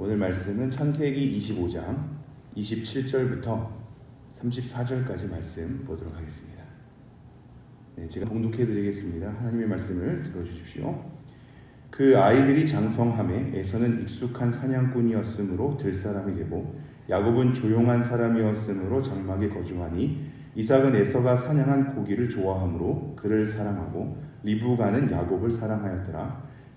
오늘 말씀은 창세기 25장 27절부터 34절까지 말씀 보도록 하겠습니다. 네, 제가 봉독해 드리겠습니다. 하나님의 말씀을 들어주십시오. 그 아이들이 장성함에 에서는 익숙한 사냥꾼이었으므로 들사람이 되고 야곱은 조용한 사람이었으므로 장막에 거주하니 이삭은 에서가 사냥한 고기를 좋아하므로 그를 사랑하고 리브가는 야곱을 사랑하였더라.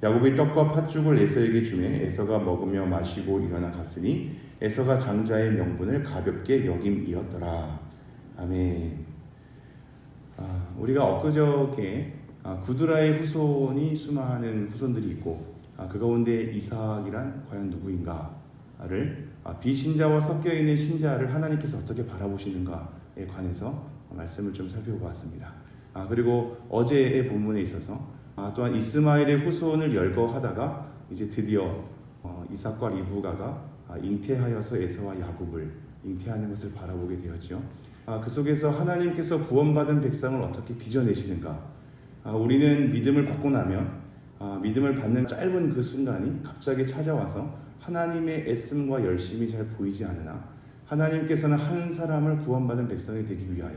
야곱이 떡과 팥죽을 에서에게 주매 에서가 먹으며 마시고 일어나 갔으니 에서가 장자의 명분을 가볍게 여김이었더라. 아멘. 아, 우리가 엊그저께 아, 구드라의 후손이 수많은 후손들이 있고 아, 그 가운데 이삭이란 과연 누구인가를 아, 비신자와 섞여 있는 신자를 하나님께서 어떻게 바라보시는가에 관해서 말씀을 좀 살펴보았습니다. 아, 그리고 어제의 본문에 있어서 아, 또한 이스마엘의 후손을 열거하다가 이제 드디어 어, 이삭과 리브가가 아, 잉태하여서 에서와 야곱을 잉태하는 것을 바라보게 되었죠. 아, 그 속에서 하나님께서 구원받은 백성을 어떻게 빚어내시는가? 아, 우리는 믿음을 받고 나면 아, 믿음을 받는 짧은 그 순간이 갑자기 찾아와서 하나님의 애씀과 열심이 잘 보이지 않으나 하나님께서는 한 사람을 구원받은 백성이 되기 위하여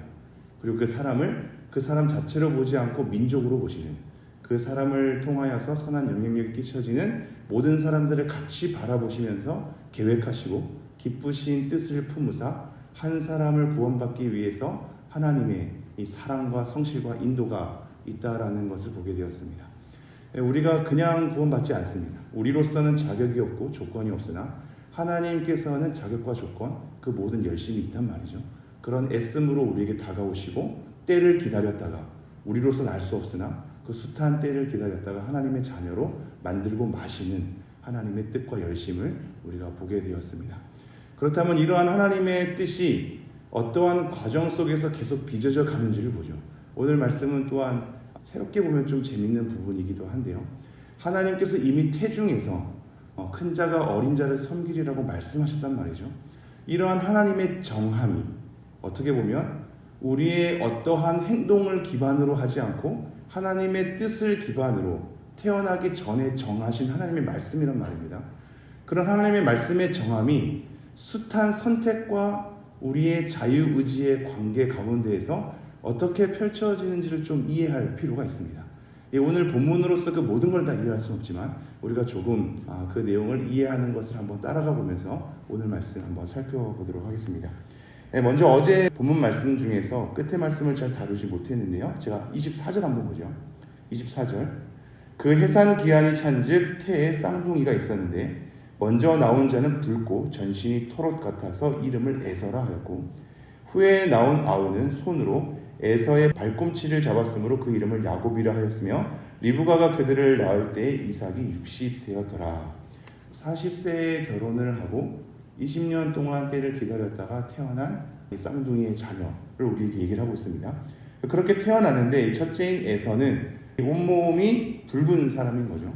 그리고 그 사람을 그 사람 자체로 보지 않고 민족으로 보시는 그 사람을 통하여서 선한 영향력이 끼쳐지는 모든 사람들을 같이 바라보시면서 계획하시고 기쁘신 뜻을 품으사 한 사람을 구원받기 위해서 하나님의 이 사랑과 성실과 인도가 있다라는 것을 보게 되었습니다. 예, 우리가 그냥 구원받지 않습니다. 우리로서는 자격이 없고 조건이 없으나 하나님께서는 자격과 조건 그 모든 열심이 있단 말이죠. 그런 애씀으로 우리에게 다가오시고 때를 기다렸다가 우리로서는 알 수 없으나 그 숱한 때를 기다렸다가 하나님의 자녀로 만들고 마시는 하나님의 뜻과 열심을 우리가 보게 되었습니다. 그렇다면 이러한 하나님의 뜻이 어떠한 과정 속에서 계속 빚어져 가는지를 보죠. 오늘 말씀은 또한 새롭게 보면 좀 재밌는 부분이기도 한데요. 하나님께서 이미 태중에서 어, 큰 자가 어린 자를 섬기리라고 말씀하셨단 말이죠. 이러한 하나님의 정함이 어떻게 보면 우리의 어떠한 행동을 기반으로 하지 않고 하나님의 뜻을 기반으로 태어나기 전에 정하신 하나님의 말씀이란 말입니다. 그런 하나님의 말씀의 정함이 숱한 선택과 우리의 자유의지의 관계 가운데에서 어떻게 펼쳐지는지를 좀 이해할 필요가 있습니다. 예, 오늘 본문으로서 그 모든 걸 다 이해할 수 없지만 우리가 조금 아, 그 내용을 이해하는 것을 한번 따라가 보면서 오늘 말씀 한번 살펴보도록 하겠습니다. 예, 먼저 어제 본문 말씀 중에서 끝에 말씀을 잘 다루지 못했는데요. 제가 24절 한번 보죠. 24절. 그 해산 기한이 찬즉 태에 쌍둥이가 있었는데 먼저 나온 자는 붉고 전신이 토롯 같아서 이름을 에서라 하였고 후에 나온 아우는 손으로 에서의 발꿈치를 잡았으므로 그 이름을 야곱이라 하였으며 리브가가 그들을 낳을 때 이삭이 60세였더라. 40세에 결혼을 하고 20년 동안 때를 기다렸다가 태어난 이 쌍둥이의 자녀를 우리에게 얘기를 하고 있습니다. 그렇게 태어났는데 첫째인 에서는 온몸이 붉은 사람인 거죠.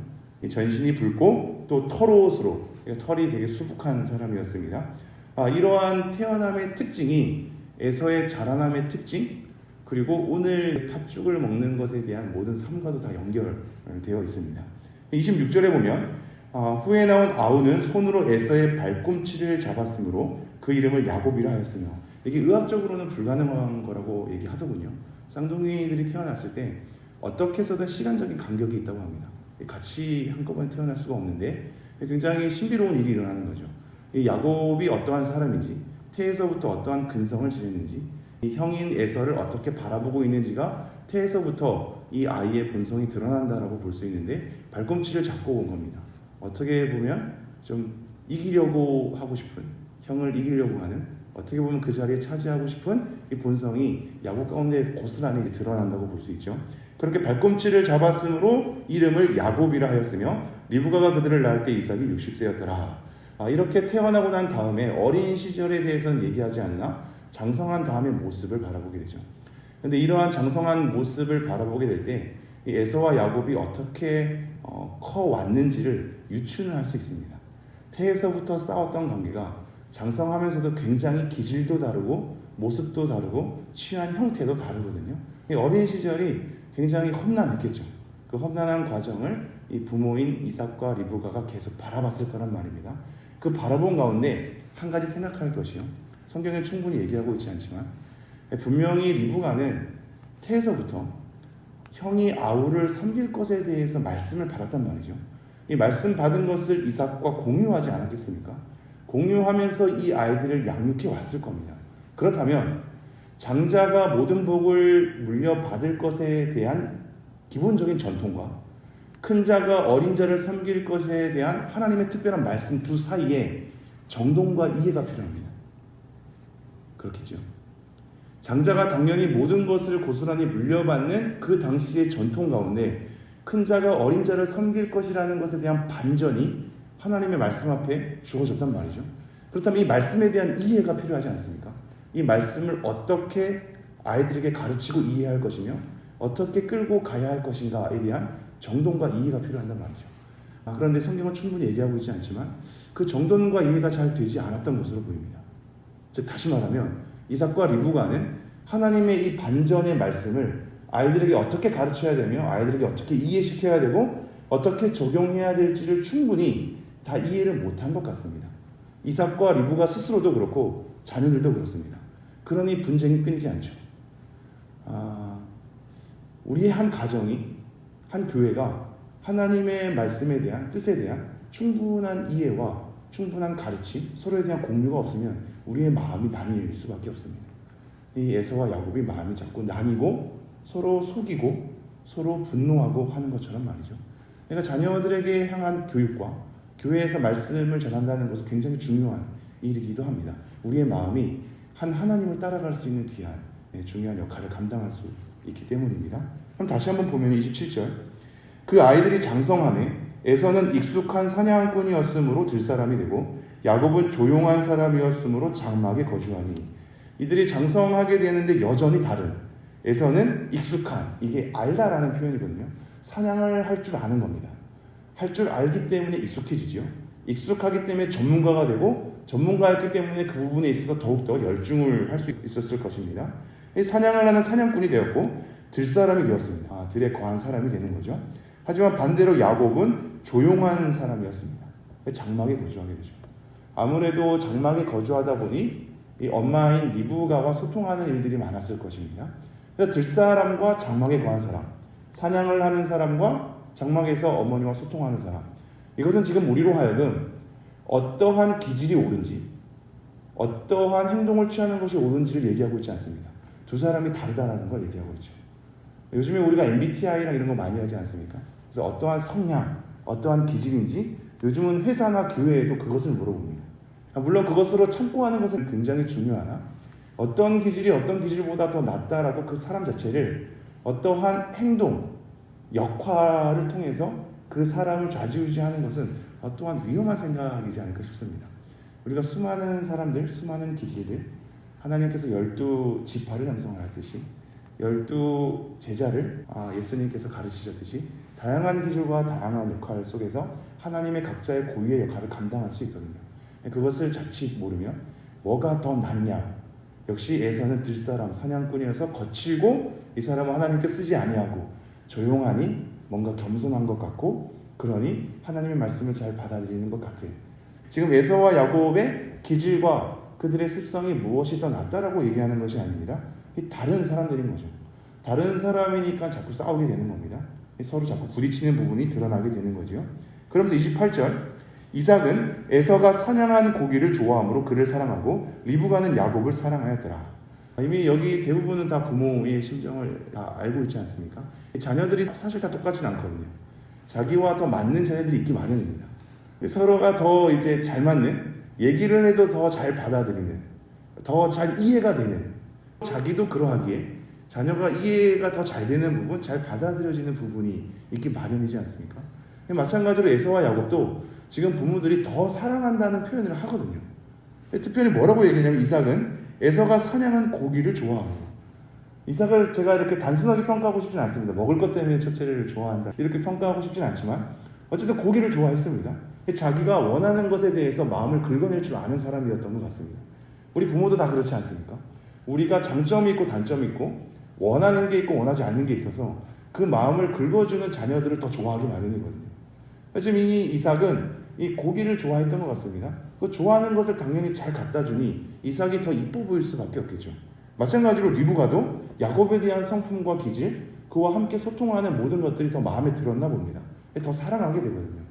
전신이 붉고 또 털옷으로 털이 되게 수북한 사람이었습니다. 아, 이러한 태어남의 특징이 에서의 자라남의 특징 그리고 오늘 팥죽을 먹는 것에 대한 모든 삶과도 다 연결되어 있습니다. 26절에 보면 아, 후에 나온 아우는 손으로 에서의 발꿈치를 잡았으므로 그 이름을 야곱이라 하였으며 이게 의학적으로는 불가능한 거라고 얘기하더군요. 쌍둥이들이 태어났을 때 어떻게 해서든 시간적인 간격이 있다고 합니다. 같이 한꺼번에 태어날 수가 없는데 굉장히 신비로운 일이 일어나는 거죠. 이 야곱이 어떠한 사람인지 태에서부터 어떠한 근성을 지녔는지 이 형인 에서를 어떻게 바라보고 있는지가 태에서부터 이 아이의 본성이 드러난다라고 볼 수 있는데 발꿈치를 잡고 온 겁니다. 어떻게 보면 좀 이기려고 하고 싶은 형을 이기려고 하는 어떻게 보면 그 자리에 차지하고 싶은 이 본성이 야곱 가운데 고스란히 드러난다고 볼 수 있죠. 그렇게 발꿈치를 잡았으므로 이름을 야곱이라 하였으며 리브가가 그들을 낳을 때 이삭이 60세였더라. 아, 이렇게 태어나고 난 다음에 어린 시절에 대해서는 얘기하지 않나 장성한 다음의 모습을 바라보게 되죠. 근데 이러한 장성한 모습을 바라보게 될 때 에서와 야곱이 어떻게 어, 커 왔는지를 유추는 할 수 있습니다. 태에서부터 싸웠던 관계가 장성하면서도 굉장히 기질도 다르고 모습도 다르고 취한 형태도 다르거든요. 이 어린 시절이 굉장히 험난했겠죠. 그 험난한 과정을 이 부모인 이삭과 리브가가 계속 바라봤을 거란 말입니다. 그 바라본 가운데 한 가지 생각할 것이요. 성경에 충분히 얘기하고 있지 않지만 분명히 리브가는 태에서부터 형이 아우를 섬길 것에 대해서 말씀을 받았단 말이죠. 이 말씀 받은 것을 이삭과 공유하지 않았겠습니까? 공유하면서 이 아이들을 양육해 왔을 겁니다. 그렇다면 장자가 모든 복을 물려받을 것에 대한 기본적인 전통과 큰 자가 어린 자를 섬길 것에 대한 하나님의 특별한 말씀 두 사이에 정동과 이해가 필요합니다. 그렇겠죠. 장자가 당연히 모든 것을 고스란히 물려받는 그 당시의 전통 가운데 큰 자가 어린 자를 섬길 것이라는 것에 대한 반전이 하나님의 말씀 앞에 주어졌단 말이죠. 그렇다면 이 말씀에 대한 이해가 필요하지 않습니까? 이 말씀을 어떻게 아이들에게 가르치고 이해할 것이며 어떻게 끌고 가야 할 것인가에 대한 정돈과 이해가 필요한단 말이죠. 아, 그런데 성경은 충분히 얘기하고 있지 않지만 그 정돈과 이해가 잘 되지 않았던 것으로 보입니다. 즉 다시 말하면 이삭과 리브가는 하나님의 이 반전의 말씀을 아이들에게 어떻게 가르쳐야 되며 아이들에게 어떻게 이해시켜야 되고 어떻게 적용해야 될지를 충분히 다 이해를 못한 것 같습니다. 이삭과 리브가 스스로도 그렇고 자녀들도 그렇습니다. 그러니 분쟁이 끊이지 않죠. 아, 우리의 한 가정이 한 교회가 하나님의 말씀에 대한 뜻에 대한 충분한 이해와 충분한 가르침, 서로에 대한 공유가 없으면 우리의 마음이 나뉠 수밖에 없습니다. 이 에서와 야곱이 마음이 자꾸 나뉘고 서로 속이고 서로 분노하고 하는 것처럼 말이죠. 그러니까 자녀들에게 향한 교육과 교회에서 말씀을 전한다는 것은 굉장히 중요한 일이기도 합니다. 우리의 마음이 한 하나님을 따라갈 수 있는 귀한 네, 중요한 역할을 감당할 수 있기 때문입니다. 그럼 다시 한번 보면 27절 그 아이들이 장성함에 에서는 익숙한 사냥꾼이었으므로 들사람이 되고 야곱은 조용한 사람이었으므로 장막에 거주하니 이들이 장성하게 되는데 여전히 다른 에서는 익숙한 이게 알다라는 표현이거든요. 사냥을 할 줄 아는 겁니다. 할 줄 알기 때문에 익숙해지죠. 익숙하기 때문에 전문가가 되고 전문가였기 때문에 그 부분에 있어서 더욱더 열중을 할 수 있었을 것입니다. 사냥을 하는 사냥꾼이 되었고 들사람이 되었습니다. 아, 들에 거한 사람이 되는 거죠. 하지만 반대로 야곱은 조용한 사람이었습니다. 장막에 거주하게 되죠. 아무래도 장막에 거주하다 보니 이 엄마인 리브가와 소통하는 일들이 많았을 것입니다. 그래서 들사람과 장막에 거한 사람, 사냥을 하는 사람과 장막에서 어머니와 소통하는 사람. 이것은 지금 우리로 하여금 어떠한 기질이 옳은지, 어떠한 행동을 취하는 것이 옳은지를 얘기하고 있지 않습니다. 두 사람이 다르다라는 걸 얘기하고 있죠. 요즘에 우리가 MBTI랑 이런 거 많이 하지 않습니까? 그래서 어떠한 성향, 어떠한 기질인지 요즘은 회사나 교회에도 그것을 물어봅니다. 물론 그것으로 참고하는 것은 굉장히 중요하나 어떤 기질이 어떤 기질보다 더 낫다라고 그 사람 자체를 어떠한 행동, 역할을 통해서 그 사람을 좌지우지하는 것은 또한 위험한 생각이지 않을까 싶습니다. 우리가 수많은 사람들, 수많은 기질들 하나님께서 열두 지파를 형성하였듯이 열두 제자를 아, 예수님께서 가르치셨듯이 다양한 기질과 다양한 역할 속에서 하나님의 각자의 고유의 역할을 감당할 수 있거든요. 그것을 자칫 모르면 뭐가 더 낫냐? 역시 에서는 들사람 사냥꾼이어서 거칠고 이 사람은 하나님께 쓰지 아니하고 조용하니 뭔가 겸손한 것 같고 그러니 하나님의 말씀을 잘 받아들이는 것 같은 지금 에서와 야곱의 기질과 그들의 습성이 무엇이 더 낫다라고 얘기하는 것이 아닙니다. 다른 사람들인 거죠. 다른 사람이니까 자꾸 싸우게 되는 겁니다. 서로 자꾸 부딪히는 부분이 드러나게 되는 거죠. 그러면서 28절 이삭은 에서가 사냥한 고기를 좋아하므로 그를 사랑하고 리브가는 야곱을 사랑하였더라. 이미 여기 대부분은 다 부모의 심정을 다 알고 있지 않습니까? 자녀들이 사실 다 똑같진 않거든요. 자기와 더 맞는 자녀들이 있기 마련입니다. 서로가 더 이제 잘 맞는 얘기를 해도 더 잘 받아들이는 더 잘 이해가 되는 자기도 그러하기에 자녀가 이해가 더 잘 되는 부분, 잘 받아들여지는 부분이 있기 마련이지 않습니까? 마찬가지로 에서와 야곱도 지금 부모들이 더 사랑한다는 표현을 하거든요. 특별히 뭐라고 얘기하냐면 이삭은 에서가 사냥한 고기를 좋아합니다. 이삭을 제가 이렇게 단순하게 평가하고 싶진 않습니다. 먹을 것 때문에 첫째를 좋아한다. 이렇게 평가하고 싶진 않지만 어쨌든 고기를 좋아했습니다. 자기가 원하는 것에 대해서 마음을 긁어낼 줄 아는 사람이었던 것 같습니다. 우리 부모도 다 그렇지 않습니까? 우리가 장점이 있고 단점이 있고 원하는 게 있고 원하지 않는 게 있어서 그 마음을 긁어주는 자녀들을 더 좋아하기 마련이거든요. 지금 이 이삭은 이 고기를 좋아했던 것 같습니다. 그 좋아하는 것을 당연히 잘 갖다 주니 이삭이 더 이뻐 보일 수밖에 없겠죠. 마찬가지로 리브가도 야곱에 대한 성품과 기질, 그와 함께 소통하는 모든 것들이 더 마음에 들었나 봅니다. 더 사랑하게 되거든요.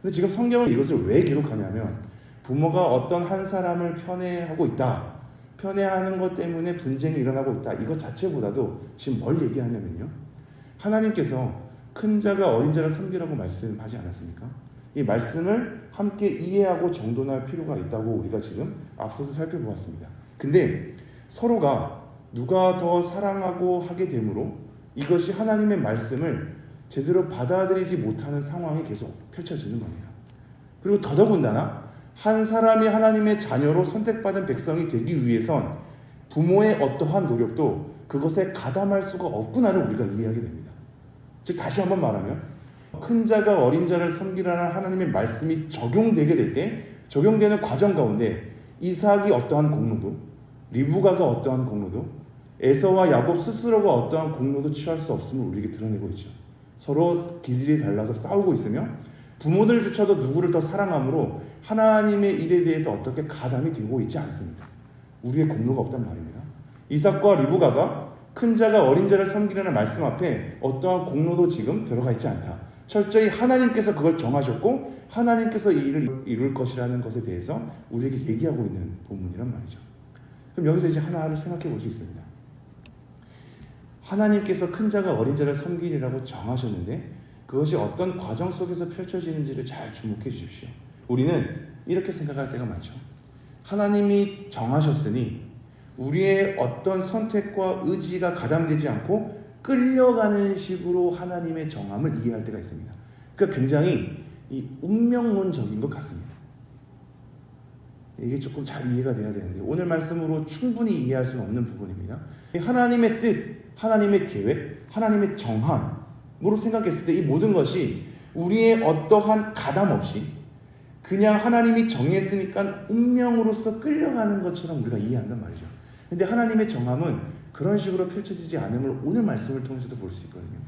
근데 지금 성경은 이것을 왜 기록하냐면 부모가 어떤 한 사람을 편애하고 있다. 편애하는 것 때문에 분쟁이 일어나고 있다. 이것 자체보다도 지금 뭘 얘기하냐면요. 하나님께서 큰 자가 어린 자를 섬기라고 말씀하지 않았습니까? 이 말씀을 함께 이해하고 정돈할 필요가 있다고 우리가 지금 앞서서 살펴보았습니다. 근데 서로가 누가 더 사랑하고 하게 되므로 이것이 하나님의 말씀을 제대로 받아들이지 못하는 상황이 계속 펼쳐지는 겁니다. 그리고 더더군다나 한 사람이 하나님의 자녀로 선택받은 백성이 되기 위해선 부모의 어떠한 노력도 그것에 가담할 수가 없구나를 우리가 이해하게 됩니다. 즉 다시 한번 말하면 큰 자가 어린 자를 섬기라는 하나님의 말씀이 적용되게 될 때 적용되는 과정 가운데 이삭이 어떠한 공로도 리브가가 어떠한 공로도 에서와 야곱 스스로가 어떠한 공로도 취할 수 없음을 우리에게 드러내고 있죠. 서로 길이 달라서 싸우고 있으며 부모들조차도 누구를 더 사랑함으로 하나님의 일에 대해서 어떻게 가담이 되고 있지 않습니다. 우리의 공로가 없단 말입니다. 이삭과 리브가가 큰 자가 어린 자를 섬기라는 말씀 앞에 어떠한 공로도 지금 들어가 있지 않다. 철저히 하나님께서 그걸 정하셨고 하나님께서 이 일을 이룰 것이라는 것에 대해서 우리에게 얘기하고 있는 본문이란 말이죠. 그럼 여기서 이제 하나를 생각해 볼 수 있습니다. 하나님께서 큰 자가 어린 자를 섬기리라고 정하셨는데 그것이 어떤 과정 속에서 펼쳐지는지를 잘 주목해 주십시오. 우리는 이렇게 생각할 때가 많죠. 하나님이 정하셨으니 우리의 어떤 선택과 의지가 가담되지 않고 끌려가는 식으로 하나님의 정함을 이해할 때가 있습니다. 그러니까 굉장히 이 운명론적인 것 같습니다. 이게 조금 잘 이해가 돼야 되는데 오늘 말씀으로 충분히 이해할 수는 없는 부분입니다. 하나님의 뜻, 하나님의 계획, 하나님의 정함으로 생각했을 때 이 모든 것이 우리의 어떠한 가담 없이 그냥 하나님이 정했으니까 운명으로서 끌려가는 것처럼 우리가 이해한단 말이죠. 근데 하나님의 정함은 그런 식으로 펼쳐지지 않음을 오늘 말씀을 통해서도 볼 수 있거든요.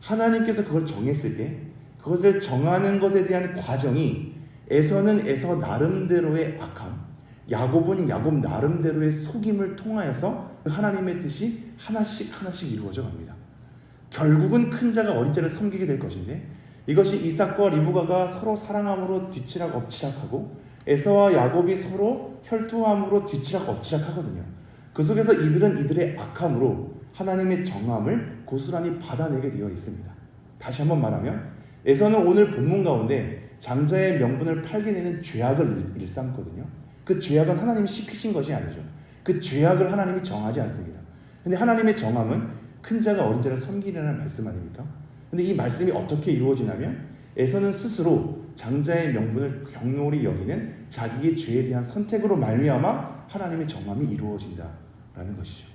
하나님께서 그걸 정했을 때 그것을 정하는 것에 대한 과정이 에서는 에서 나름대로의 악함, 야곱은 야곱 나름대로의 속임을 통하여서 그 하나님의 뜻이 하나씩 하나씩 이루어져 갑니다. 결국은 큰 자가 어린 자를 섬기게 될 것인데 이것이 이삭과 리브가가 서로 사랑함으로 뒤치락 엎치락하고 에서와 야곱이 서로 혈투함으로 뒤치락 엎치락 하거든요. 그 속에서 이들은 이들의 악함으로 하나님의 정함을 고스란히 받아내게 되어 있습니다. 다시 한번 말하면 에서는 오늘 본문 가운데 장자의 명분을 팔게 내는 죄악을 일삼거든요. 그 죄악은 하나님이 시키신 것이 아니죠. 그 죄악을 하나님이 정하지 않습니다. 근데 하나님의 정함은 큰 자가 어린 자를 섬기라는 말씀 아닙니까? 근데 이 말씀이 어떻게 이루어지냐면 에서는 스스로 장자의 명분을 경솔히 여기는 자기의 죄에 대한 선택으로 말미암아 하나님의 정함이 이루어진다라는 것이죠.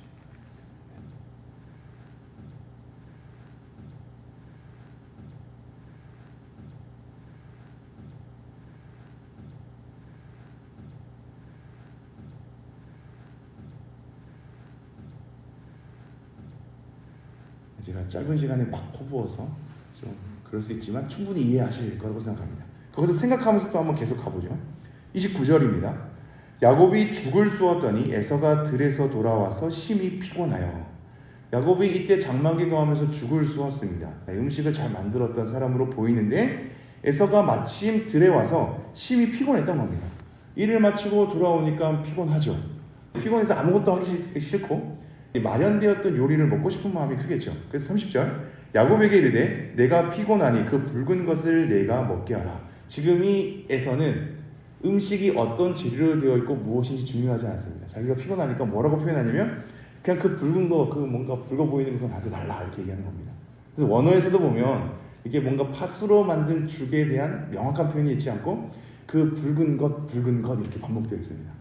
제가 짧은 시간에 막 퍼부어서 좀 그럴 수 있지만 충분히 이해하실 거라고 생각합니다. 그것을 생각하면서 또 한번 계속 가보죠. 29절입니다. 야곱이 죽을 쑤었더니 에서가 들에서 돌아와서 심히 피곤하여 야곱이 이때 장막에 거하면서 죽을 쑤었습니다. 음식을 잘 만들었던 사람으로 보이는데 에서가 마침 들에 와서 심히 피곤했던 겁니다. 일을 마치고 돌아오니까 피곤하죠. 피곤해서 아무것도 하기 싫고 마련되었던 요리를 먹고 싶은 마음이 크겠죠. 그래서 30절 야곱에게 이르되 내가 피곤하니 그 붉은 것을 내가 먹게 하라. 지금 이에서는 음식이 어떤 재료로 되어 있고 무엇인지 중요하지 않습니다. 자기가 피곤하니까 뭐라고 표현하냐면 그냥 그 붉은 거, 그 뭔가 붉어 보이는 거 나한테 달라 이렇게 얘기하는 겁니다. 그래서 원어에서도 보면 이게 뭔가 팥으로 만든 죽에 대한 명확한 표현이 있지 않고 그 붉은 것, 붉은 것 이렇게 반복되어 있습니다.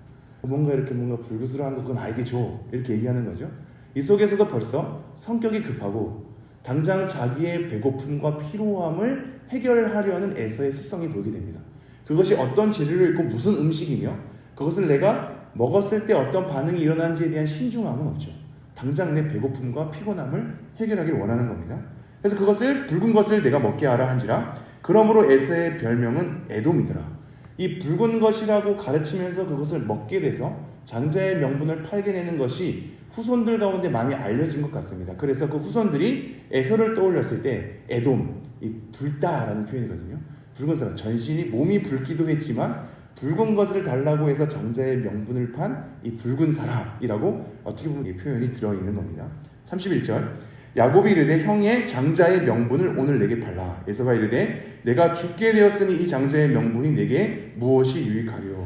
뭔가 이렇게 뭔가 불구스러운 거 그건 나에게 줘 이렇게 얘기하는 거죠. 이 속에서도 벌써 성격이 급하고 당장 자기의 배고픔과 피로함을 해결하려는 에서의 습성이 보이게 됩니다. 그것이 어떤 재료를 있고 무슨 음식이며 그것을 내가 먹었을 때 어떤 반응이 일어나는지에 대한 신중함은 없죠. 당장 내 배고픔과 피곤함을 해결하길 원하는 겁니다. 그래서 그것을 붉은 것을 내가 먹게 하라 한지라 그러므로 에서의 별명은 에돔이더라. 이 붉은 것이라고 가르치면서 그것을 먹게 돼서 장자의 명분을 팔게 되는 것이 후손들 가운데 많이 알려진 것 같습니다. 그래서 그 후손들이 에서를 떠올렸을 때 에돔, 이 불다라는 표현이거든요. 붉은 사람, 전신이 몸이 붉기도 했지만 붉은 것을 달라고 해서 장자의 명분을 판 이 붉은 사람이라고 어떻게 보면 이 표현이 들어있는 겁니다. 31절 야곱이 이르되 형의 장자의 명분을 오늘 내게 팔라 에서가 이르되 내가 죽게 되었으니 이 장자의 명분이 내게 무엇이 유익하려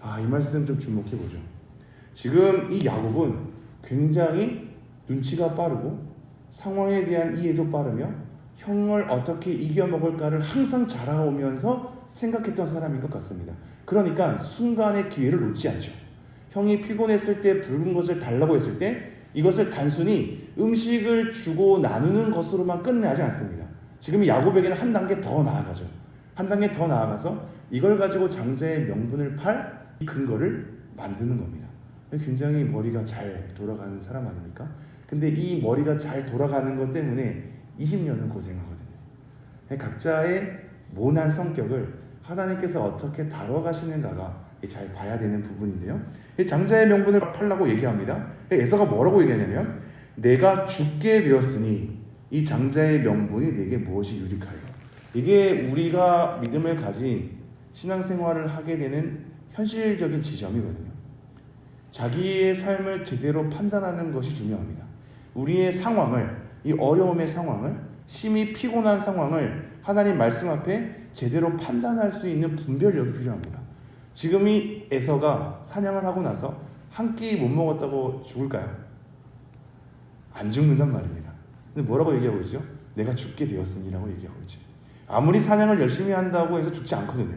아이 말씀 좀 주목해 보죠. 지금 이 야곱은 굉장히 눈치가 빠르고 상황에 대한 이해도 빠르며 형을 어떻게 이겨 먹을까를 항상 자라오면서 생각했던 사람인 것 같습니다. 그러니까 순간의 기회를 놓지 않죠. 형이 피곤했을 때 붉은 것을 달라고 했을 때 이것을 단순히 음식을 주고 나누는 것으로만 끝나지 않습니다. 지금 이 야곱에게는 한 단계 더 나아가죠. 한 단계 더 나아가서 이걸 가지고 장자의 명분을 팔 근거를 만드는 겁니다. 굉장히 머리가 잘 돌아가는 사람 아닙니까? 근데 이 머리가 잘 돌아가는 것 때문에 20년을 고생하거든요. 각자의 모난 성격을 하나님께서 어떻게 다뤄가시는가가 잘 봐야 되는 부분인데요. 장자의 명분을 팔라고 얘기합니다. 에서가 뭐라고 얘기하냐면 내가 죽게 되었으니 이 장자의 명분이 내게 무엇이 유익하여 이게 우리가 믿음을 가진 신앙생활을 하게 되는 현실적인 지점이거든요. 자기의 삶을 제대로 판단하는 것이 중요합니다. 우리의 상황을 이 어려움의 상황을 심히 피곤한 상황을 하나님 말씀 앞에 제대로 판단할 수 있는 분별력이 필요합니다. 지금 이 에서가 사냥을 하고 나서 한 끼 못 먹었다고 죽을까요? 안 죽는단 말입니다. 근데 뭐라고 얘기하고 있죠? 내가 죽게 되었으니라고 얘기하고 있죠. 아무리 사냥을 열심히 한다고 해서 죽지 않거든요.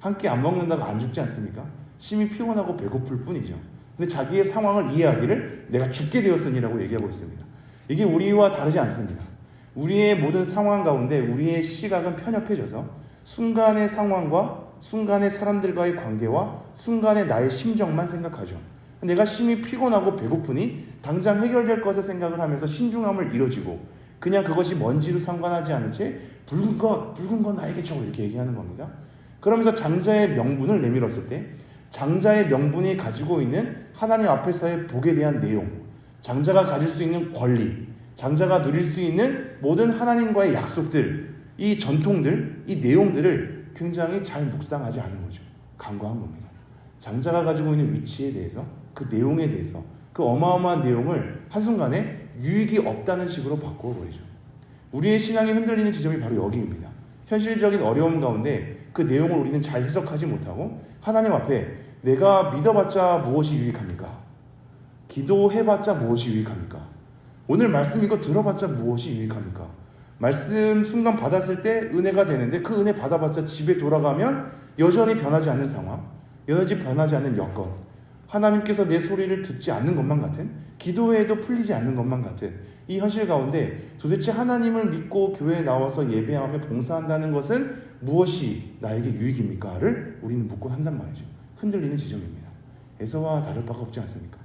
한 끼 안 먹는다고 안 죽지 않습니까? 심히 피곤하고 배고플 뿐이죠. 근데 자기의 상황을 이해하기를 내가 죽게 되었으니라고 얘기하고 있습니다. 이게 우리와 다르지 않습니다. 우리의 모든 상황 가운데 우리의 시각은 편협해져서 순간의 상황과 순간의 사람들과의 관계와 순간의 나의 심정만 생각하죠. 내가 심히 피곤하고 배고프니 당장 해결될 것을 생각을 하면서 신중함을 잃어지고 그냥 그것이 뭔지도 상관하지 않은 채 붉은 것, 붉은 것 나에게 줘 이렇게 얘기하는 겁니다. 그러면서 장자의 명분을 내밀었을 때 장자의 명분이 가지고 있는 하나님 앞에서의 복에 대한 내용, 장자가 가질 수 있는 권리, 장자가 누릴 수 있는 모든 하나님과의 약속들, 이 전통들, 이 내용들을 굉장히 잘 묵상하지 않은 거죠. 간과한 겁니다. 장자가 가지고 있는 위치에 대해서, 그 내용에 대해서, 그 어마어마한 내용을 한순간에 유익이 없다는 식으로 바꾸어 버리죠. 우리의 신앙이 흔들리는 지점이 바로 여기입니다. 현실적인 어려움 가운데 그 내용을 우리는 잘 해석하지 못하고 하나님 앞에 내가 믿어봤자 무엇이 유익합니까? 기도해봤자 무엇이 유익합니까? 오늘 말씀 이거 들어봤자 무엇이 유익합니까? 말씀 순간 받았을 때 은혜가 되는데 그 은혜 받아봤자 집에 돌아가면 여전히 변하지 않는 상황, 여전히 변하지 않는 여건, 하나님께서 내 소리를 듣지 않는 것만 같은, 기도해도 풀리지 않는 것만 같은 이 현실 가운데 도대체 하나님을 믿고 교회에 나와서 예배하며 봉사한다는 것은 무엇이 나에게 유익입니까?를 우리는 묻곤 한단 말이죠. 흔들리는 지점입니다. 에서와 다를 바가 없지 않습니까?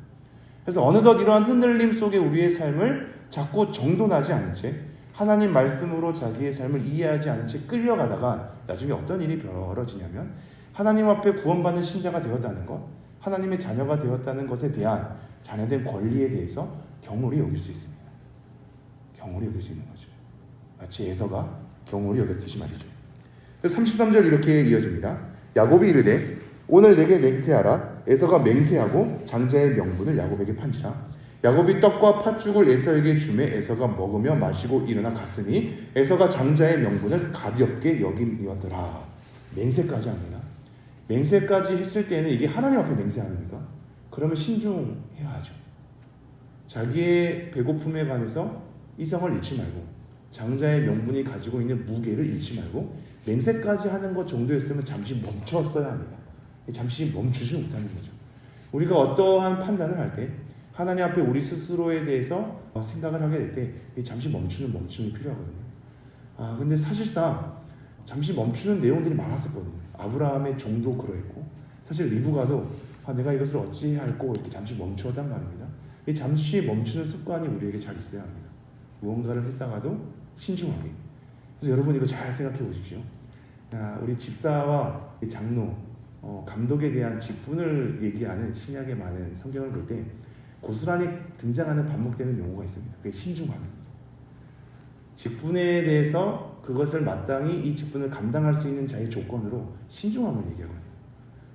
그래서 어느덧 이러한 흔들림 속에 우리의 삶을 자꾸 정돈하지 않은 채 하나님 말씀으로 자기의 삶을 이해하지 않은 채 끌려가다가 나중에 어떤 일이 벌어지냐면 하나님 앞에 구원받는 신자가 되었다는 것, 하나님의 자녀가 되었다는 것에 대한 자녀된 권리에 대해서 경홀히 여길 수 있습니다. 경홀히 여길 수 있는 거죠. 마치 에서가 경홀히 여겼듯이 말이죠. 33절 이렇게 이어집니다. 야곱이 이르되 오늘 내게 맹세하라. 에서가 맹세하고 장자의 명분을 야곱에게 판지라. 야곱이 떡과 팥죽을 에서에게 주매 에서가 먹으며 마시고 일어나 갔으니 에서가 장자의 명분을 가볍게 여김이었더라. 맹세까지 합니다. 맹세까지 했을 때는 이게 하나님 앞에 맹세 아닙니까? 그러면 신중해야 하죠. 자기의 배고픔에 관해서 이성을 잃지 말고 장자의 명분이 가지고 있는 무게를 잃지 말고 맹세까지 하는 것 정도였으면 잠시 멈췄어야 합니다. 잠시 멈추지 못하는 거죠. 우리가 어떠한 판단을 할 때 하나님 앞에 우리 스스로에 대해서 어, 생각을 하게 될 때 잠시 멈추는 멈춤이 필요하거든요. 아 근데 사실상 잠시 멈추는 내용들이 많았었거든요. 아브라함의 종도 그러했고 사실 리브가도 아, 내가 이것을 어찌 할고 이렇게 잠시 멈추었단 말입니다. 이 잠시 멈추는 습관이 우리에게 잘 있어야 합니다. 무언가를 했다가도 신중하게. 그래서 여러분 이거 잘 생각해 보십시오. 아, 우리 집사와 이 장로, 어, 감독에 대한 직분을 얘기하는 신약의 많은 성경을 볼 때 고스란히 등장하는 반복되는 용어가 있습니다. 그게 신중함입니다. 직분에 대해서 그것을 마땅히 이 직분을 감당할 수 있는 자의 조건으로 신중함을 얘기하거든요.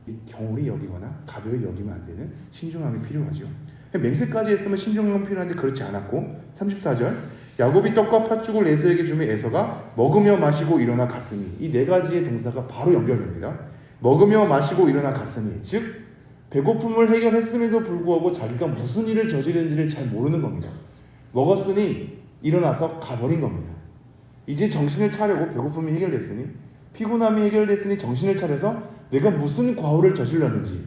이 경홀히 여기거나 가벼이 여기면 안 되는 신중함이 필요하죠. 맹세까지 했으면 신중함은 필요한데 그렇지 않았고 34절 야곱이 떡과 팥죽을 에서에게 주며 에서가 먹으며 마시고 일어나 갔으니 이 네 가지의 동사가 바로 연결됩니다. 먹으며 마시고 일어나 갔으니 즉 배고픔을 해결했음에도 불구하고 자기가 무슨 일을 저지른지를 잘 모르는 겁니다. 먹었으니 일어나서 가버린 겁니다. 이제 정신을 차려고 배고픔이 해결됐으니 피곤함이 해결됐으니 정신을 차려서 내가 무슨 과오를 저질렀는지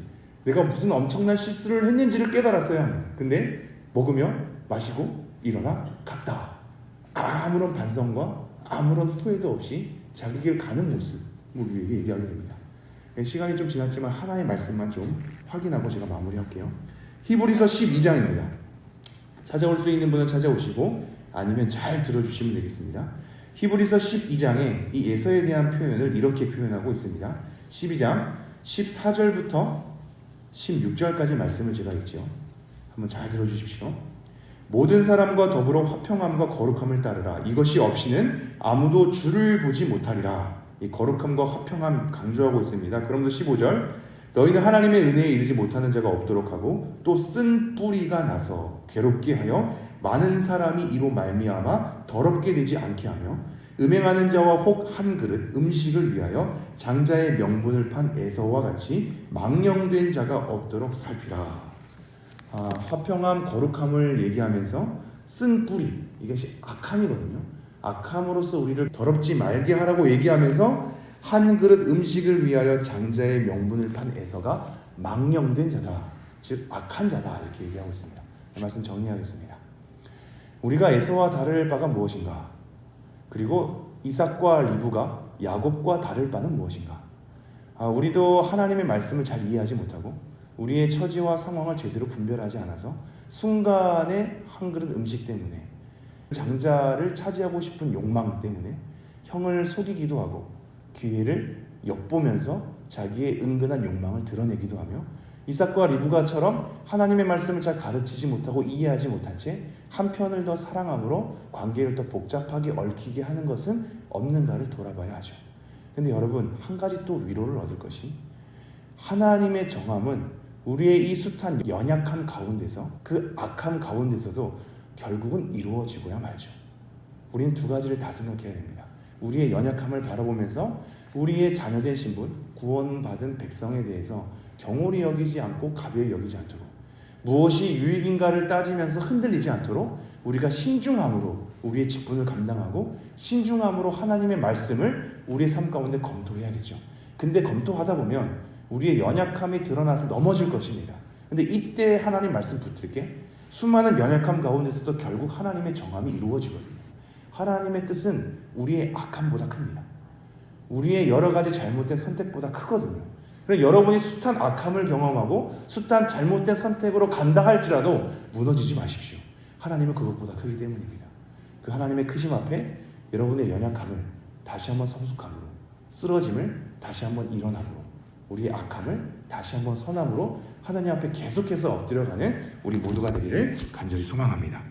내가 무슨 엄청난 실수를 했는지를 깨달았어야 합니다. 근데 먹으며 마시고 일어나 갔다. 아무런 반성과 아무런 후회도 없이 자기 길 가는 모습을 우리에게 얘기하게 됩니다. 시간이 좀 지났지만 하나의 말씀만 좀 확인하고 제가 마무리할게요. 히브리서 12장입니다. 찾아올 수 있는 분은 찾아오시고 아니면 잘 들어주시면 되겠습니다. 히브리서 12장에 이 에서에 대한 표현을 이렇게 표현하고 있습니다. 12장 14절부터 16절까지 말씀을 제가 읽죠. 한번 잘 들어주십시오. 모든 사람과 더불어 화평함과 거룩함을 따르라. 이것이 없이는 아무도 주를 보지 못하리라. 이 거룩함과 화평함 강조하고 있습니다. 그러면서 15절 너희는 하나님의 은혜에 이르지 못하는 자가 없도록 하고 또 쓴 뿌리가 나서 괴롭게 하여 많은 사람이 이로 말미암아 더럽게 되지 않게 하며 음행하는 자와 혹 한 그릇 음식을 위하여 장자의 명분을 판 에서와 같이 망령된 자가 없도록 살피라. 아, 화평함, 거룩함을 얘기하면서 쓴 뿌리 이것이 악함이거든요. 악함으로써 우리를 더럽지 말게 하라고 얘기하면서 한 그릇 음식을 위하여 장자의 명분을 판 에서가 망령된 자다. 즉 악한 자다 이렇게 얘기하고 있습니다. 이 말씀 정리하겠습니다. 우리가 에서와 다를 바가 무엇인가? 그리고 이삭과 리브가 야곱과 다를 바는 무엇인가? 아, 우리도 하나님의 말씀을 잘 이해하지 못하고 우리의 처지와 상황을 제대로 분별하지 않아서 순간에 한 그릇 음식 때문에 장자를 차지하고 싶은 욕망 때문에 형을 속이기도 하고 기회를 엿보면서 자기의 은근한 욕망을 드러내기도 하며 이삭과 리브가처럼 하나님의 말씀을 잘 가르치지 못하고 이해하지 못한 채 한편을 더 사랑함으로 관계를 더 복잡하게 얽히게 하는 것은 없는가를 돌아봐야 하죠. 근데 여러분 한 가지 또 위로를 얻을 것이 하나님의 정함은 우리의 이 숱한 연약함 가운데서 그 악함 가운데서도 결국은 이루어지고야 말죠. 우리는 두 가지를 다 생각해야 됩니다. 우리의 연약함을 바라보면서 우리의 자녀된 신분, 구원받은 백성에 대해서 경홀히 여기지 않고 가벼이 여기지 않도록 무엇이 유익인가를 따지면서 흔들리지 않도록 우리가 신중함으로 우리의 직분을 감당하고 신중함으로 하나님의 말씀을 우리의 삶 가운데 검토해야겠죠. 근데 검토하다 보면 우리의 연약함이 드러나서 넘어질 것입니다. 근데 이때 하나님 말씀 붙들게 수많은 연약함 가운데서도 결국 하나님의 정함이 이루어지거든요. 하나님의 뜻은 우리의 악함보다 큽니다. 우리의 여러 가지 잘못된 선택보다 크거든요. 그래서 여러분이 숱한 악함을 경험하고 숱한 잘못된 선택으로 간다 할지라도 무너지지 마십시오. 하나님은 그것보다 크기 때문입니다. 그 하나님의 크심 앞에 여러분의 연약함을 다시 한번 성숙함으로 쓰러짐을 다시 한번 일어남으로 우리의 악함을 다시 한번 선함으로 하나님 앞에 계속해서 엎드려가는 우리 모두가 되기를 간절히 소망합니다.